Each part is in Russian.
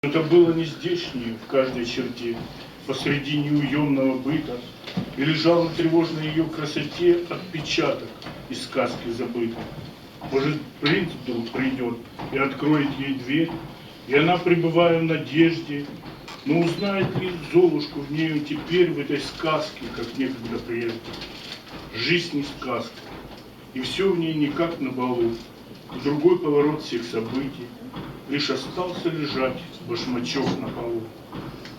Это было не здешнее, в каждой черте, посреди неуемного быта, И лежал на тревожной ее красоте отпечаток из сказки забытой. Может, принц вдруг придет и откроет ей дверь, И она, пребывая в надежде, но узнает ли Золушку в ней теперь, в этой сказке, как некогда прежде. Жизнь не сказка, и все в ней не как на балу, Другой поворот всех событий, Лишь остался лежать башмачок на полу.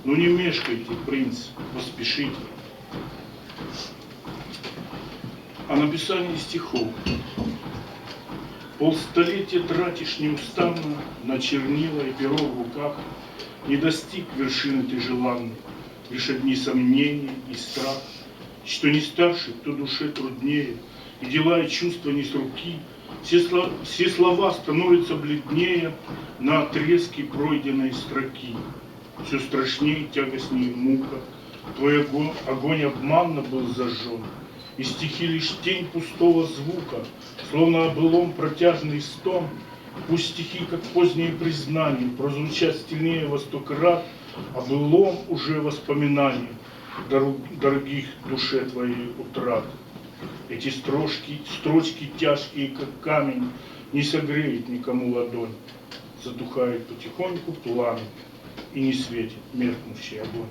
Ну не мешкайте, принц, поспешите. О написании стихов. Полстолетия тратишь неустанно на чернила и перо в руках, Не достиг вершины ты желанной, лишь одни сомнения и страх, Что не старше, то душе труднее, и дела и чувства не с руки, все, сло- все слова становятся бледнее на отрезке пройденной строки. Все страшнее, тягостнее мука, Твой огонь, огонь обманно был зажжен, И стихи лишь тень пустого звука, Словно о былом протяжный стон. Пусть стихи, как поздние признания, Прозвучат стильнее во сто крат, О былом уже воспоминании дорог- Дорогих душе твоей утрат. Эти строчки, строчки тяжкие, как камень, Не согреет никому ладонь. Затухает потихоньку пламя, И не светит меркнущий огонь.